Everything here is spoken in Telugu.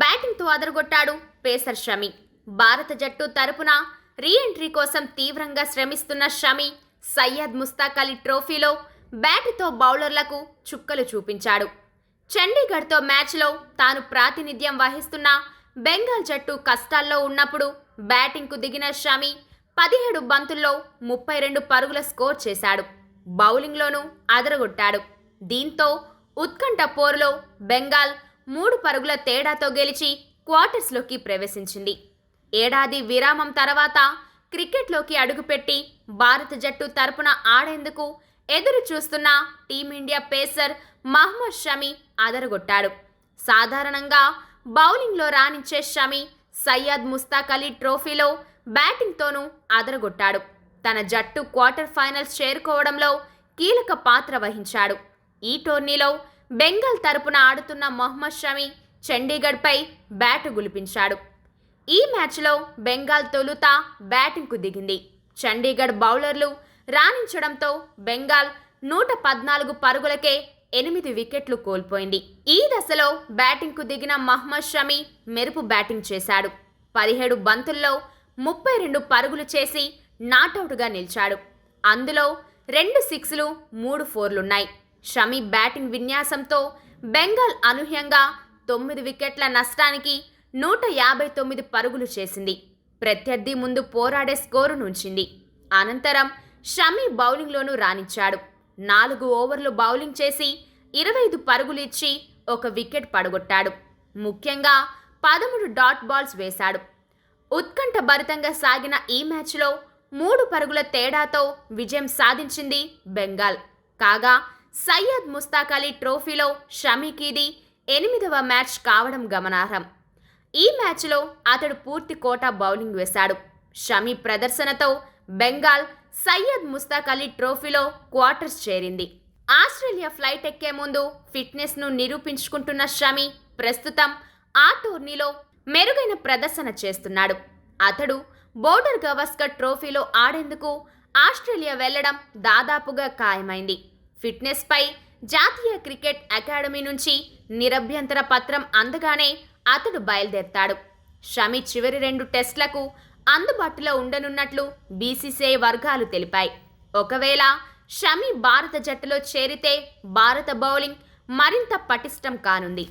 బ్యాటింగ్తో అదరగొట్టాడు పేసర్ షమి. భారత జట్టు తరపున రీ ఎంట్రీ కోసం తీవ్రంగా శ్రమిస్తున్న షమి సయ్యద్ ముస్తాక్ అలీ ట్రోఫీలో బ్యాటుతో బౌలర్లకు చుక్కలు చూపించాడు. చండీగఢ్తో మ్యాచ్లో తాను ప్రాతినిధ్యం వహిస్తున్న బెంగాల్ జట్టు కష్టాల్లో ఉన్నప్పుడు బ్యాటింగ్కు దిగిన షమి పదిహేడు బంతుల్లో ముప్పై రెండు పరుగుల స్కోర్ చేశాడు. బౌలింగ్లోనూ అదరగొట్టాడు. దీంతో ఉత్కంఠ పోరులో బెంగాల్ మూడు పరుగుల తేడాతో గెలిచి క్వార్టర్స్లోకి ప్రవేశించింది. ఏడాది విరామం తర్వాత క్రికెట్లోకి అడుగుపెట్టి భారత జట్టు తరపున ఆడేందుకు ఎదురు చూస్తున్న team India pacer Mohammed Shami అదరగొట్టాడు. సాధారణంగా బౌలింగ్లో రాణించే షమి సయ్యద్ ముస్తాక్ అలీ ట్రోఫీలో బ్యాటింగ్తోనూ అదరగొట్టాడు. తన జట్టు క్వార్టర్ ఫైనల్స్ చేరుకోవడంలో కీలక పాత్ర వహించాడు. ఈ టోర్నీలో బెంగాల్ తరపున ఆడుతున్న మొహమ్మద్ షమి చండీగఢ్పై బ్యాటు గులిపించాడు. ఈ మ్యాచ్లో బెంగాల్ తొలుత బ్యాటింగ్కు దిగింది. చండీగఢ్ బౌలర్లు రాణించడంతో బెంగాల్ నూట పద్నాలుగు పరుగులకే ఎనిమిది వికెట్లు కోల్పోయింది. ఈ దశలో బ్యాటింగ్కు దిగిన మహ్మద్ షమి మెరుపు బ్యాటింగ్ చేశాడు. పదిహేడు బంతుల్లో ముప్పై రెండు పరుగులు చేసి నాటౌట్గా నిలిచాడు. అందులో రెండు సిక్స్లు మూడు ఫోర్లున్నాయి. షమి బ్యాటింగ్ విన్యాసంతో బెంగాల్ అనూహ్యంగా తొమ్మిది వికెట్ల నష్టానికి నూట యాభై తొమ్మిది పరుగులు చేసింది. ప్రత్యర్థి ముందు పోరాడే స్కోరు నుంచింది. అనంతరం షమి బౌలింగ్లోనూ రాణించాడు. నాలుగు ఓవర్లు బౌలింగ్ చేసి ఇరవై ఐదు పరుగులు ఇచ్చి ఒక వికెట్ పడగొట్టాడు. ముఖ్యంగా పదమూడు డాట్ బాల్స్ వేశాడు. ఉత్కంఠభరితంగా సాగిన ఈ మ్యాచ్లో మూడు పరుగుల తేడాతో విజయం సాధించింది బెంగాల్. కాగా సయ్యద్ ముస్తాక్ అలీ ట్రోఫీలో షమీకిది ఎనిమిదవ మ్యాచ్ కావడం గమనార్హం. ఈ మ్యాచ్లో అతడు పూర్తి కోటా బౌలింగ్ వేశాడు. షమీ ప్రదర్శనతో బెంగాల్ సయ్యద్ ముస్తాక్ అలీ ట్రోఫీలో క్వార్టర్స్ చేరింది. ఆస్ట్రేలియా ఫ్లైట్ ఎక్కే ముందు ఫిట్నెస్ను నిరూపించుకుంటున్న షమి ప్రస్తుతం ఆ టోర్నీలో మెరుగైన ప్రదర్శన చేస్తున్నాడు. అతడు బోర్డర్ గవస్కర్ ట్రోఫీలో ఆడేందుకు ఆస్ట్రేలియా వెళ్ళడం దాదాపుగా ఖాయమైంది. ఫిట్నెస్పై జాతీయ క్రికెట్ అకాడమీ నుంచి నిరభ్యంతర పత్రం అందగానే అతడు బయలుదేరతాడు. షమి చివరి రెండు టెస్టులకు అందుబాటులో ఉండనున్నట్లు బీసీసీఐ వర్గాలు తెలిపాయి. ఒకవేళ షమి భారత జట్టులో చేరితే భారత బౌలింగ్ మరింత పటిష్టం కానుంది.